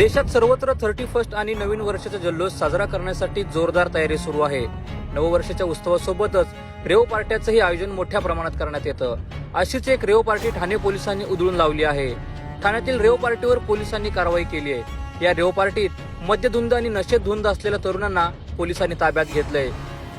देशात सर्वत्र thirty first आणि नवीन वर्षाचा जल्लोष साजरा करण्यासाठी जोरदार तयारी सुरू आहे. नववर्षाच्या उत्सवासोबतच रेव पार्ट्याचंही आयोजन मोठ्या प्रमाणात करण्यात येतं. अशीच एक रेव पार्टी ठाणे पोलिसांनी उधळून लावली आहे. ठाण्यातील रेव पार्टीवर पोलिसांनी कारवाई केली आहे. या रेव पार्टीत मद्यधुंद आणि नशेत धुंद असलेल्या तरुणांना पोलिसांनी ताब्यात घेतलंय.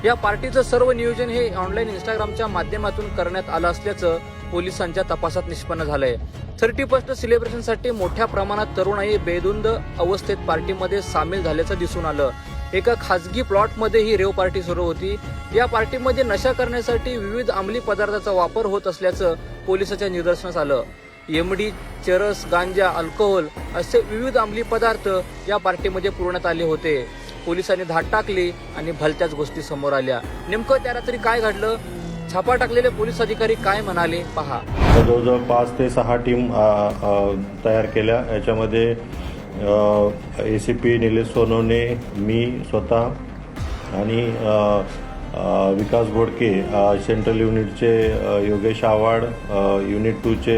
या पार्टीचं सर्व नियोजन हे ऑनलाईन इंस्टाग्रामच्या माध्यमातून करण्यात आलं असल्याचं पोलिसांच्या तपासात निष्पन्न झालंय. थर्टी फर्स्ट सेलिब्रेशनसाठी मोठ्या प्रमाणात तरुणाई बेदुंद अवस्थेत पार्टीमध्ये सामील झाल्याचं दिसून आलं. एका खासगी प्लॉटमध्ये ही रेव पार्टी सुरू होती. या पार्टीमध्ये नशा करण्यासाठी विविध अंमली पदार्थाचा वापर होत असल्याचं पोलिसाच्या निदर्शनास आलं. एमडी चरस गांजा अल्कोहोल असे विविध अंमली पदार्थ या पार्टीमध्ये पुरवण्यात आले होते. पोलिसांनी धाड टाकली आणि भलत्याच गोष्टी समोर आल्या. नेमकं त्या रात्री काय घडलं? छापा टाकलेले पोलीस अधिकारी काय म्हणाले पहा. जवळजवळ पाच ते सहा टीम तयार केल्या. याच्यामध्ये A C P Nilesh Sonawane मी स्वतः आणि विकास घोडके सेंट्रल युनिटचे योगेश आव्हाड युनिट टूचे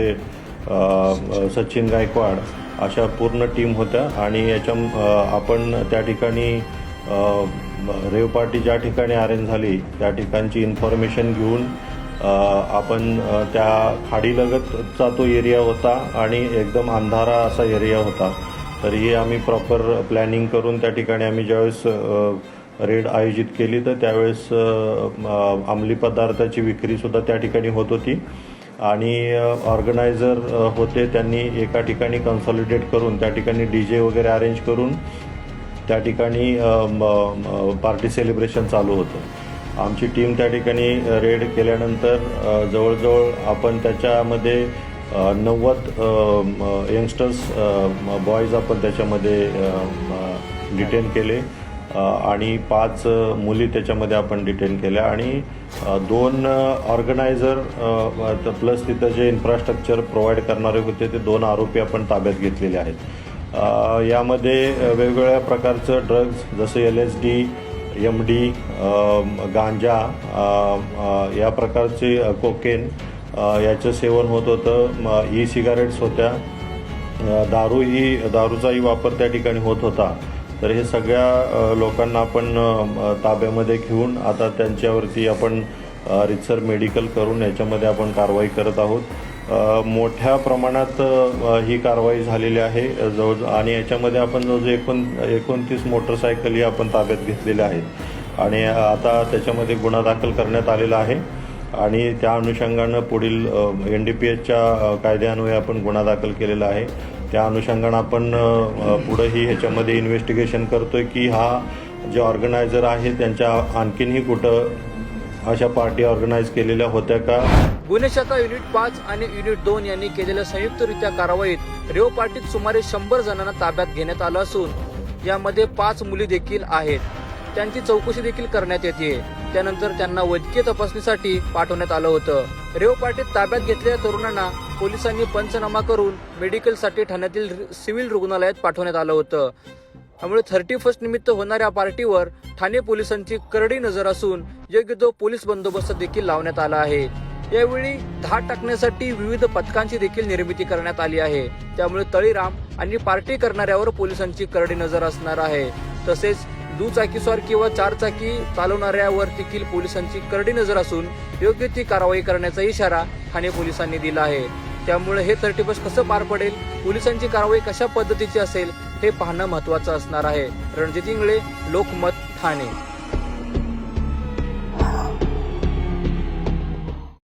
सचिन गायकवाड अशा पूर्ण टीम होत्या. आणि याच्या आपण त्या ठिकाणी रेव पार्टी ज्या ठिकाणी अरेंज झाली त्या ठिकाणची इन्फॉर्मेशन घेऊन आपण त्या खाडीलगतचा तो एरिया होता आणि एकदम अंधारा असा एरिया होता. तर हे आम्ही प्रॉपर प्लॅनिंग करून त्या ठिकाणी आम्ही ज्यावेळेस रेड आयोजित केली तर त्यावेळेस अंमली पदार्थाची विक्रीसुद्धा त्या ठिकाणी होत होती. आणि ऑर्गनायझर होते त्यांनी एका ठिकाणी कन्सॉलिडेट करून त्या ठिकाणी डी जे वगैरे अरेंज करून त्या ठिकाणी पार्टी सेलिब्रेशन चालू होतं. आमची टीम त्या ठिकाणी रेड केल्यानंतर जवळजवळ आपण त्याच्यामध्ये नव्वद यंगस्टर्स बॉयज आपण त्याच्यामध्ये डिटेन केले. आणि पाच मुली त्याच्यामध्ये आपण डिटेन केल्या. आणि दोन ऑर्गनायझर प्लस तिथं जे इन्फ्रास्ट्रक्चर प्रोव्हाइड करणारे होते ते दोन आरोपी आपण ताब्यात घेतलेले आहेत. यामध्ये वेगवेगळ्या प्रकारचं ड्रग्ज जसं L S D M D गांजा या प्रकारचे कोकेन याचं सेवन होत होतं. ई सिगारेट्स होत्या. दारू ही दारूचाही वापर त्या ठिकाणी होत होता. तर हे सगळ्या लोकांना आपण ताब्यामध्ये घेऊन आता त्यांच्यावरती आपण रितसर मेडिकल करून याच्यामध्ये आपण कारवाई करत आहोत. मोठ्या प्रमाणात ही कारवाई झालेली आहे. जवळ आणि याच्यामध्ये आपण जवळजवळ एकोण एकोणतीस मोटरसायकली आपण ताब्यात घेतलेल्या आहेत. आणि आता त्याच्यामध्ये गुन्हा दाखल करण्यात आलेला आहे. आणि त्या अनुषंगानं पुढील एन डी पी एचच्या कायद्यान्वये आपण गुन्हा दाखल केलेला आहे. त्या अनुषंगानं आपण पुढंही ह्याच्यामध्ये इन्व्हेस्टिगेशन करतोय की हा जे ऑर्गनायझर आहे त्यांच्या आणखीनही कुठं अशा पार्टी ऑर्गनाईज केलेल्या होत्या का? गुन्हे शाखा युनिट पाच आणि युनिट दोन यांनी केलेल्या संयुक्तरित्या कारवाईत रेव पार्टीत सुमारे शंभर जणांना ताब्यात घेण्यात आलं असून यामध्ये पाच मुली देखील आहेत. त्यांची चौकशी देखील करण्यात येते. त्यानंतर त्यांना वैद्यकीय तपासणीसाठी पाठवण्यात आलं होतं. रेव पार्टीत ताब्यात घेतलेल्या तरुणांना पोलिसांनी पंचनामा करून मेडिकलसाठी ठाण्यातील सिव्हिल रुग्णालयात पाठवण्यात आलं होतं. त्यामुळे थर्टी फर्स्ट निमित्त होणाऱ्या पार्टीवर ठाणे पोलिसांची करडी नजर असून योग्य तो पोलीस बंदोबस्त देखील लावण्यात आला आहे. यावेळी धाड टाकण्यासाठी विविध पथकांची देखील निर्मिती करण्यात आली आहे. त्यामुळे तळीराम आणि पार्टी करणाऱ्यावर पोलिसांची करडी नजर असणार आहे. तसेच दुचाकीस्वार किंवा चारचाकी चालवणाऱ्यावर देखील पोलिसांची करडी नजर असून योग्य ती कारवाई करण्याचा इशारा ठाणे पोलिसांनी दिला आहे. त्यामुळे हे थर्टी फर्स्ट कसं पार पडेल? पोलिसांची कारवाई कशा पद्धतीची असेल? हे पाहणं महत्वाचं असणार आहे. रणजित इंगळे लोकमत ठाणे.